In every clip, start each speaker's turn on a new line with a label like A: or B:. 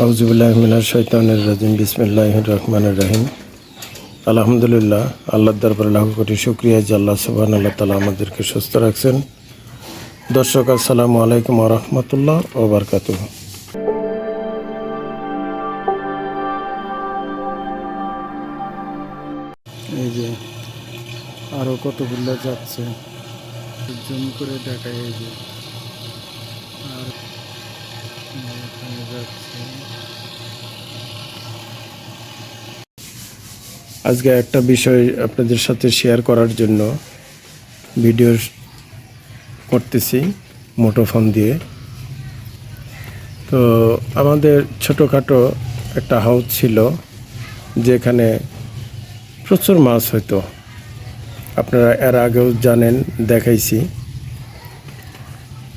A: আউজুবুল্লাহমিনার শৈতানের রাজিম বিসমিল্লাহ রহমানের রাহিম। আলহামদুলিল্লাহ আল্লাহ দরবার লাখ কোটি শুক্রিয়া যে আল্লাহ সুবাহ আল্লাহ তালা আমাদেরকে সুস্থ রাখছেন। দর্শক, আসসালামু আলাইকুম রহমতুল্লাহ ও বারকাত এই যে আরও কতগুলো যাচ্ছে, জুম করে দেখায় এই যে। আর আজকে একটা বিষয় আপনাদের সাথে শেয়ার করার জন্য ভিডিও করতেছি মোটোফোন দিয়ে। তো আমাদের ছোটোখাটো একটা হাউস ছিল, যেখানে প্রচুর মাছ হতো আপনারা এর আগেও জানেন, দেখাইছি।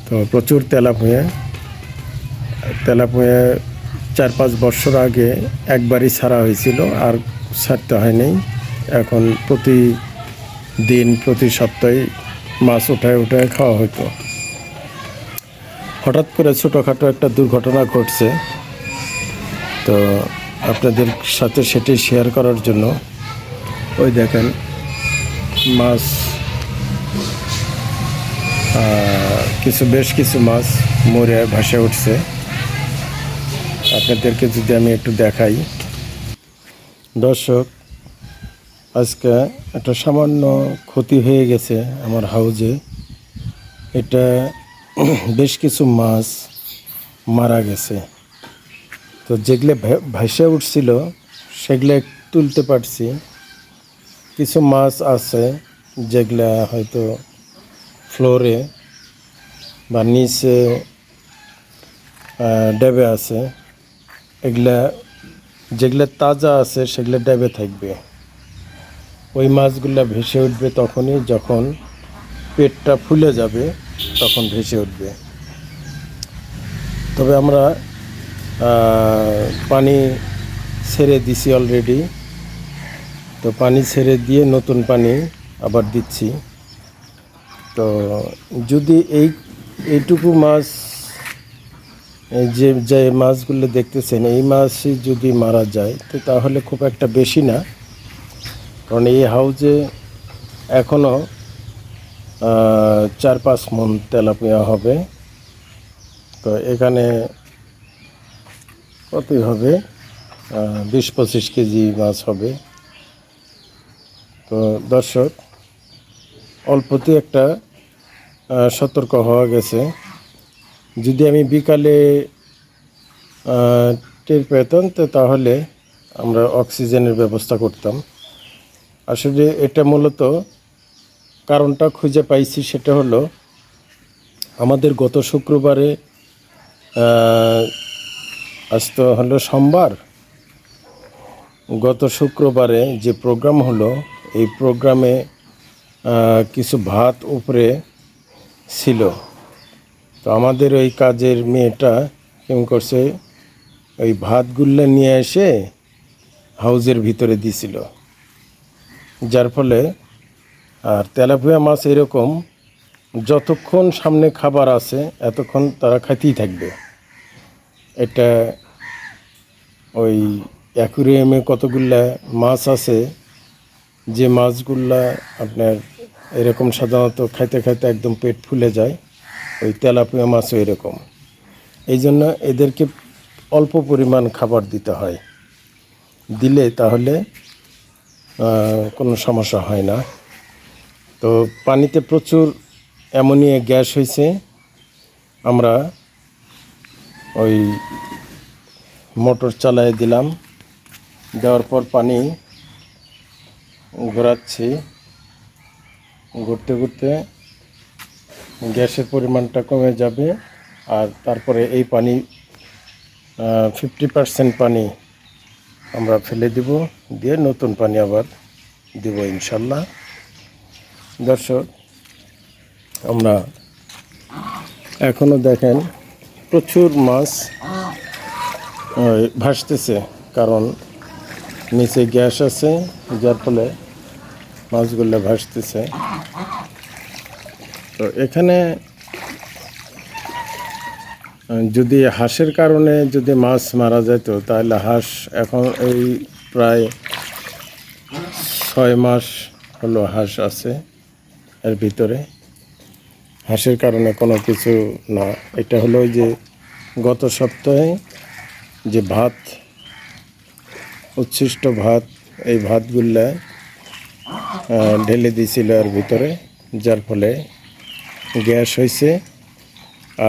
A: তো প্রচুর তেলাপুঁয়ে। তেলাপুঁয়ে চার পাঁচ বছর আগে একবারই ছাড়া হয়েছিল, আর ছাড়তে হয়নি। এখন প্রতি দিন প্রতি সপ্তাহে মাছ উঠায় উঠায় খাওয়া হতো। হঠাৎ করে ছোটোখাটো একটা দুর্ঘটনা ঘটছে। তো আপনাদের সাথে সেটি শেয়ার করার জন্য ওই দেখেন মাছ কিছু, বেশ কিছু মাছ মরে, ভাসে উঠছে। আপনাদেরকে যদি আমি একটু দেখাই। দর্শক, আজকে একটা সামান্য ক্ষতি হয়ে গেছে আমার হাউজে। এটা বেশ কিছু মাছ মারা গেছে। তো যেগুলো ভাসে উঠছিল, সেগুলো তুলতে পারছি। কিছু মাছ আছে যেগুলা হয়তো ফ্লোরে বা নিচে ডেবে আছে। এগুলা যেগুলা তাজা আছে, সেগুলো ডেবে থাকবে। ওই মাছগুলো ভেসে উঠবে তখনই যখন পেটটা ফুলে যাবে, তখন ভেসে উঠবে। তবে আমরা পানি ছেড়ে দিছি অলরেডি তো পানি ছেড়ে দিয়ে নতুন পানি আবার দিচ্ছি। তো যদি এই, এইটুকু মাছ যে যে মাছগুলো দেখতেছেন, এই মাছই যদি মারা যায়, তো তাহলে খুব একটা বেশি না। কারণ এই হাউজে এখনও চার পাঁচ মন তেলাপিয়া হবে। তো এখানে কতই হবে? বিশ পঁচিশ কেজি মাছ হবে। তো দর্শক অল্পতে একটা সতর্ক হওয়া গেছে। যদি আমি বিকালে টের পেতাম, তো তাহলে আমরা অক্সিজেনের ব্যবস্থা করতাম। আসলে এটা মূলত কারণটা খুঁজে পাইছি সেটা হলো, আমাদের গত শুক্রবারে আজ তো হলো সোমবার, গত শুক্রবারে যে প্রোগ্রাম হলো, এই প্রোগ্রামে কিছু ভাত উপরে ছিল। তো আমাদের ওই কাজের মেয়েটা কেমন করছে? ওই ভাতগুলো নিয়ে এসে হাউজের ভিতরে দিছিল। যার ফলে আর তেলাপুয়া মাছ এরকম যতক্ষণ সামনে খাবার আছে, এতক্ষণ তারা খাইতেই থাকবে। এটা ওই অ্যাকুরিয়ামে কতগুলা মাছ আছে, যে মাছগুলা আপনার এরকম সাধারণত খাইতে খাইতে একদম পেট ফুলে যায় ওই তেলাপিয়া মাছও এরকম এই জন্য এদেরকে অল্প পরিমাণ খাবার দিতে হয়। দিলে তাহলে কোনো সমস্যা হয় না। তো পানিতে প্রচুর অ্যামোনিয়া গ্যাস হয়েছে। আমরা ওই মোটর চালায় দিলাম। দেওয়ার পর পানি ঘোরাচ্ছি। ঘুরতে ঘুরতে গ্যাসের পরিমাণটা কমে যাবে আর তারপরে এই পানি ফিফটি পার্সেন্ট পানি আমরা ফেলে দিব, দিয়ে নতুন পানি আবার দিব ইনশাল্লাহ। দর্শক, আমরা এখনও দেখেন প্রচুর মাছ ভাসতেছে, কারণ নিচে গ্যাস আছে, যার ফলে মাছগুলো ভাসতেছে। তো এখানে যদি হাঁসের কারণে যদি মাছ মারা যেত, তাহলে হাঁস এখন এই প্রায় ছয় মাস হলো হাঁস আছে এর ভিতরে। হাঁসের কারণে কোনো কিছু না। এটা হলো যে গত সপ্তাহে যে ভাত, উচ্ছিষ্ট ভাত, এই ভাতগুলা ঢেলে দিয়েছিল এর ভিতরে, যার ফলে গ্যাস হয়েছে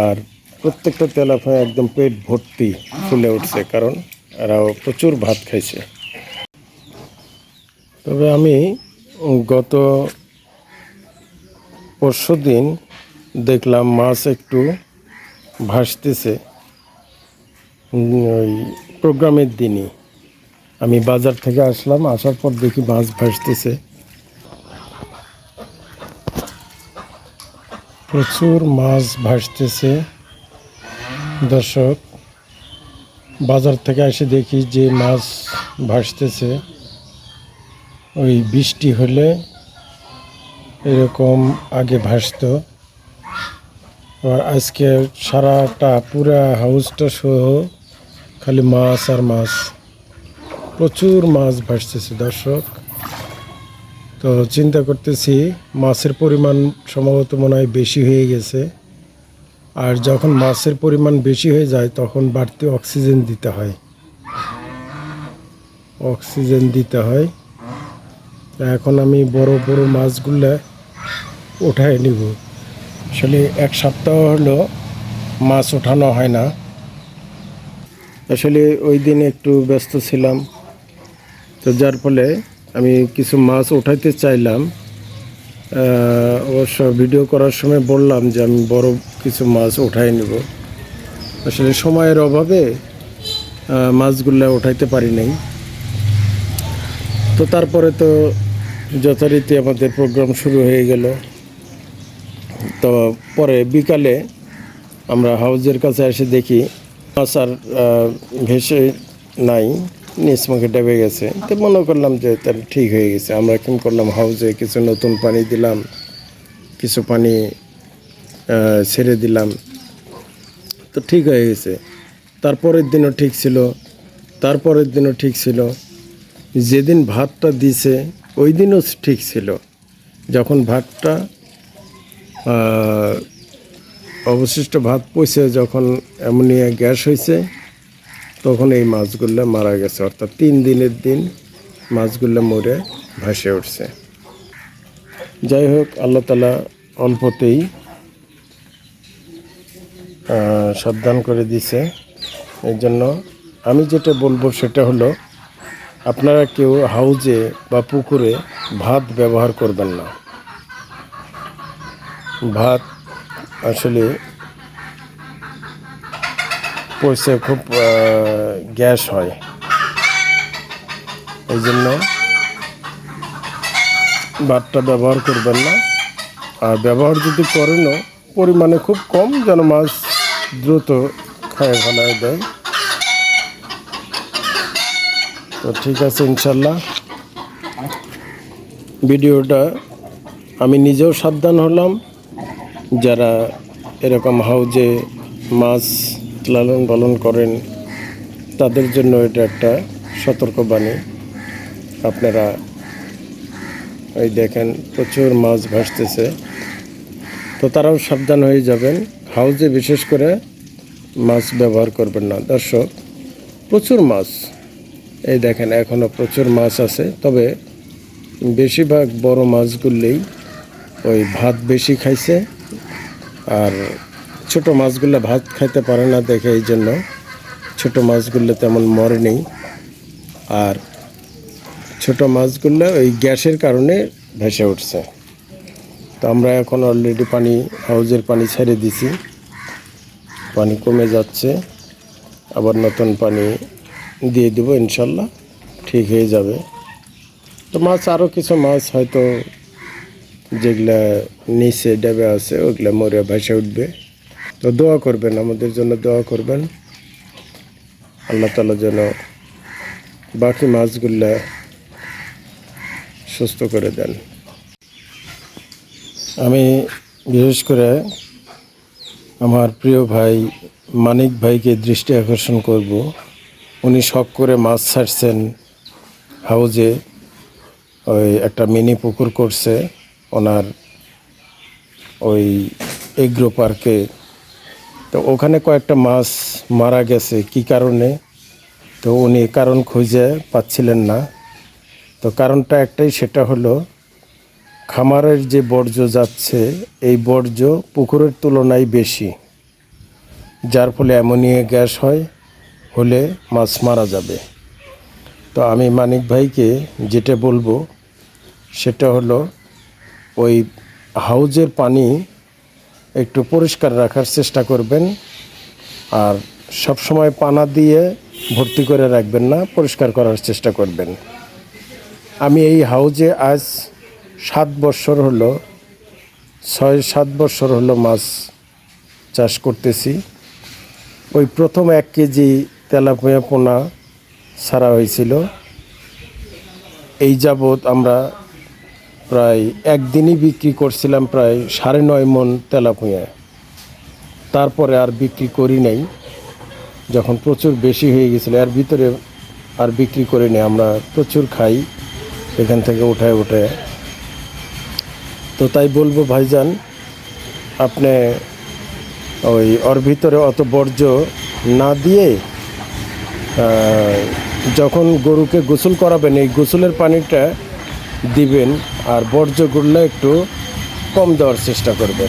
A: আর প্রত্যেকটা তেলাফায় একদম পেট ভর্তি ফুলে উঠছে, কারণ এরাও প্রচুর ভাত খাইছে। তবে আমি গত পরশু দিন দেখলাম মাছ একটু ভাসতেছে, ওই প্রোগ্রামের দিনই। আমি বাজার থেকে আসলাম, আসার পর দেখি মাছ ভাসতেছে। প্রচুর মাছ ভাসতেছে। দর্শক, বাজার থেকে এসে দেখি যে মাছ ভাসতেছে। ওই বৃষ্টি হলে এরকম আগে ভাসতো। আর আজকে সারাটা পুরা হাউসটা সহ খালি মাছ আর মাছ। প্রচুর মাছ ভাসতেছে দর্শক। তো চিন্তা করতেছি, মাছের পরিমাণ সম্ভবত মনে হয় বেশি হয়ে গেছে। আর যখন মাছের পরিমাণ বেশি হয়ে যায়, তখন বাড়তি অক্সিজেন দিতে হয়। অক্সিজেন দিতে হয়। এখন আমি বড় বড় মাছগুলো উঠায় নিব। আসলে এক সপ্তাহ হলো মাছ ওঠানো হয় না। আসলে ওই দিন একটু ব্যস্ত ছিলাম। তো যার ফলে আমি কিছু মাছ উঠাইতে চাইলাম অবশ্য ভিডিও করার সময় বললাম যে আমি বড় কিছু মাছ উঠাই নিব। আসলে সময়ের অভাবে মাছগুলো উঠাইতে পারি নাই। তো তারপরে তো যথারীতি আমাদের প্রোগ্রাম শুরু হয়ে গেল। তো পরে বিকালে আমরা হাউজের কাছে এসে দেখি, মাছ আর ভেসে নাই। নিচ মুখে ডেবে গেছে। তো মনে করলাম যে তার ঠিক হয়ে গেছে। আমরা কি করলাম হাউজে কিছু নতুন পানি দিলাম, কিছু পানি ছেড়ে দিলাম। তো ঠিক হয়ে গেছে। তারপরের দিনও ঠিক ছিল। তারপরের দিনও ঠিক ছিল। যেদিন ভাতটা দিছে, ওই দিনও ঠিক ছিল। যখন ভাতটা অবশিষ্ট ভাত পচে, যখন অ্যামোনিয়া গ্যাস হয়েছে তখন এই মাছগুলো মারা গেছে। অর্থাৎ তিন দিনের দিন মাছগুলো মরে ভাসে উঠছে। যাই হোক, আল্লাহ তালা অল্পতেই সাবধান করে দিছে এই জন্য আমি যেটা বলব সেটা হলো, আপনারা কেউ হাউজে বা পুকুরে ভাত ব্যবহার করবেন না। ভাত আসলে পয়সা খুব গ্যাস হয়। এই জন্য ভাতটা ব্যবহার করবেন না। আর ব্যবহার যদি করেনও পরিমাণে খুব কম যেন মাছ দ্রুত খায় ফেলায় দেয়। তো ঠিক আছে, ইনশাল্লাহ। ভিডিওটা আমি নিজেও সাবধান হলাম। যারা এরকম হাউজে মাছ লালন পালন করেন, তাদের জন্য এটা একটা সতর্কবাণী। আপনারা এই দেখেন, প্রচুর মাছ ভাসতেছে। তো তারাও সাবধান হয়ে যাবেন। হাউজে বিশেষ করে মাছ ব্যবহার করবেন না। দর্শক, প্রচুর মাছ। এই দেখেন এখনও প্রচুর মাছ আছে। তবে বেশিরভাগ বড় মাছগুলোই ওই ভাত বেশি খাইছে, আর ছোট মাছগুলো ভাত খাইতে পারে না দেখে এই জন্য। ছোট মাছগুলো তেমন মরে নেই। আর ছোট মাছগুলো ওই গ্যাসের কারণে ভেসে উঠছে। তো আমরা এখন অলরেডি পানি, হাউজের পানি ছেড়ে দিছি। পানি কমে যাচ্ছে। আবার নতুন পানি দিয়ে দেবো ইনশাল্লাহ। ঠিক হয়ে যাবে। তো মাছ আরও কিছু মাছ হয়তো যেগুলা নিচে ডেবে আছে, ওগুলা মরে ভেসে উঠবে। তো দোয়া করবেন, আমাদের জন্য দোয়া করবেন। আল্লাহ তালা যেন বাকি মাছগুলা সুস্থ করে দেন। আমি বিশেষ করে আমার প্রিয় ভাই মানিক ভাইকে দৃষ্টি আকর্ষণ করব। উনি শখ করে মাছ ছাড়ছেন হাউজে। ওই একটা মিনি পুকুর করছে। ওনার ওই এগ্রো পার্কে তো ওখানে কয়েকটা মাছ মারা গেছে, কি কারণে? তো উনি কারণ খুঁজে পাচ্ছিলেন না। তো কারণটা একটাই, সেটা হলো খামারের যে বর্জ্য যাচ্ছে, এই বর্জ্য পুকুরের তুলনায় বেশি। যার ফলে অ্যামোনিয়া গ্যাস হয়, হলে মাছ মারা যাবে। তো আমি মানিক ভাইকে যেটা বলব, সেটা হলো ওই হাউজের পানি একটু পরিষ্কার রাখার চেষ্টা করবেন। আর সব সময় পানা দিয়ে ভর্তি করে রাখবেন না, পরিষ্কার করার চেষ্টা করবেন। আমি এই হাউজে আজ সাত বছর হলো, ছয় সাত বছর হলো মাছ চাষ করতেছি। ওই প্রথম এক কেজি তেলাপিয়া পোনা ছাড়া হয়েছিল। এই যাবৎ আমরা প্রায় একদিনই বিক্রি করছিলাম প্রায় সাড়ে নয় মন তেলাপুঁয়া। তারপরে আর বিক্রি করি নাই। যখন প্রচুর বেশি হয়ে গেছিল, এর ভিতরে আর বিক্রি করি নাই, আমরা প্রচুর খাই এখান থেকে উঠায় উঠে তো তাই বলব ভাইজান, আপনি ওই ওর ভিতরে অত বর্জ্য না দিয়ে যখন গরুকে গোসল করাবেন, এই গোসলের পানিটা দিবেন আর বর্জ্যগুলো একটু কম দেওয়ার চেষ্টা করবেন।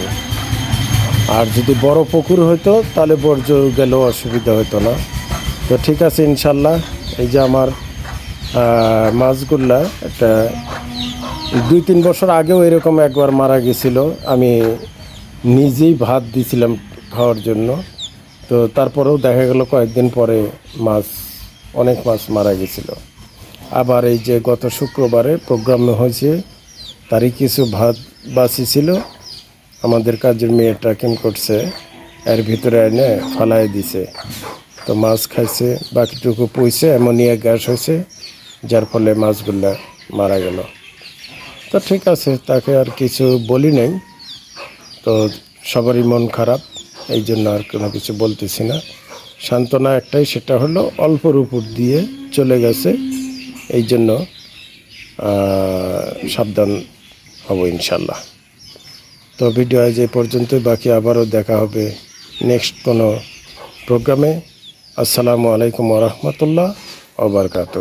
A: আর যদি বড় পুকুর হতো তাহলে বর্জ্য গেলেও অসুবিধা হতো না। তো ঠিক আছে ইনশাল্লাহ। এই যে আমার আহ, মাছগুলা একটা দুই তিন বছর আগেও এরকম একবার মারা গেছিল। আমি নিজেই ভাত দিছিলাম খাওয়ার জন্য। তো তারপরেও দেখা গেল কয়েকদিন পরে মাছ অনেক মাছ মারা গেছিল। আবার এই যে গত শুক্রবারে প্রোগ্রাম হয়েছে, তারই কিছু ভাত বাসি ছিল। আমাদের কাজের মেয়ে ট্র্যাকিং করছে, এর ভিতরে এনে ফালাই দিছে। তো মাছ খাইছে, বাকিটুকু পুইছে, অ্যামোনিয়া গ্যাস হয়েছে, যার ফলে মাছগুলা মারা গেল। তো ঠিক আছে, তাকে আর কিছু বলি নাই। তো সবারই মন খারাপ, এই জন্য আর কোনো কিছু বলতেছি না। সান্ত্বনা একটাই, সেটা হলো অল্পর উপর দিয়ে চলে গেছে। এই জন্য সাবধান হব ইনশাল্লাহ তো ভিডিও আজ এই পর্যন্ত বাকি আবারও দেখা হবে নেক্সট কোনো প্রোগ্রামে। আসসালামু আলাইকুম রহমতুল্লাহ ওবরকাত